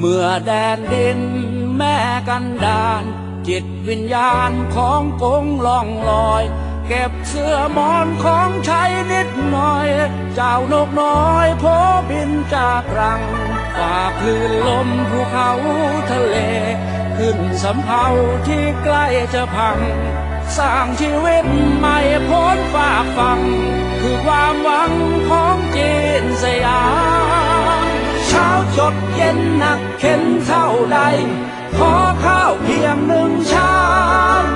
เมื่อแดนดินแม่กันดานจิตวิญญาณของกงล่องลอย เก็บเสื้อมอนของใช้นิดหน่อย เจ้านกน้อยโพบินจากรังฝ่าคลื่นลมภูเขาทะเล ขึ้นสำเภาที่ใกล้จะพัง สร้างชีวิตใหม่พ้นฝากฟัง คือความหวัง เข็นเท่าใด ขอข้าวเพียงหนึ่งชาม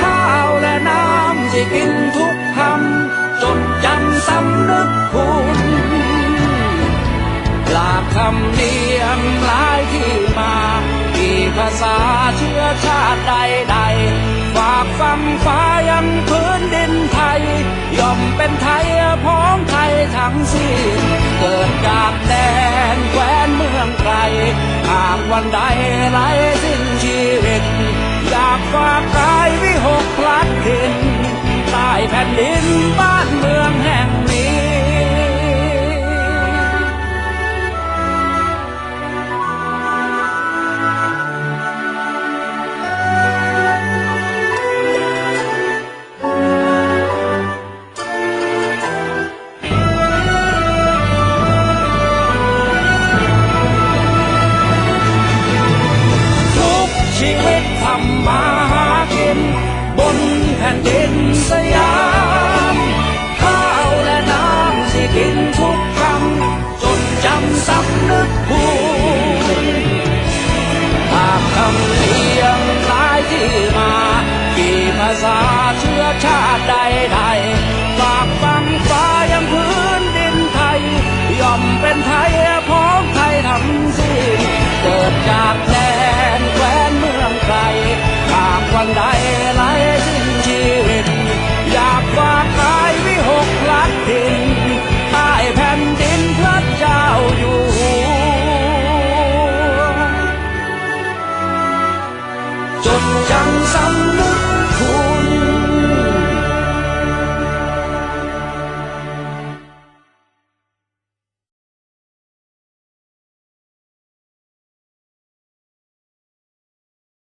ข้าวและน้ำที่กินทุกคำจนจำสำนึกคุณลาคำเนียมหลายที่มาที่ภาษาเชื้อชาติใดๆฝากฟังฟ้ายังพื้นดินไทย ย่อมเป็นไทยพ้องไทยทั้งสิ้น อนใดไหลสิ้นชีวิต อยากฝากกายวิหกพลัดถิ่นใต้แผ่นดินบ้านเมืองแห่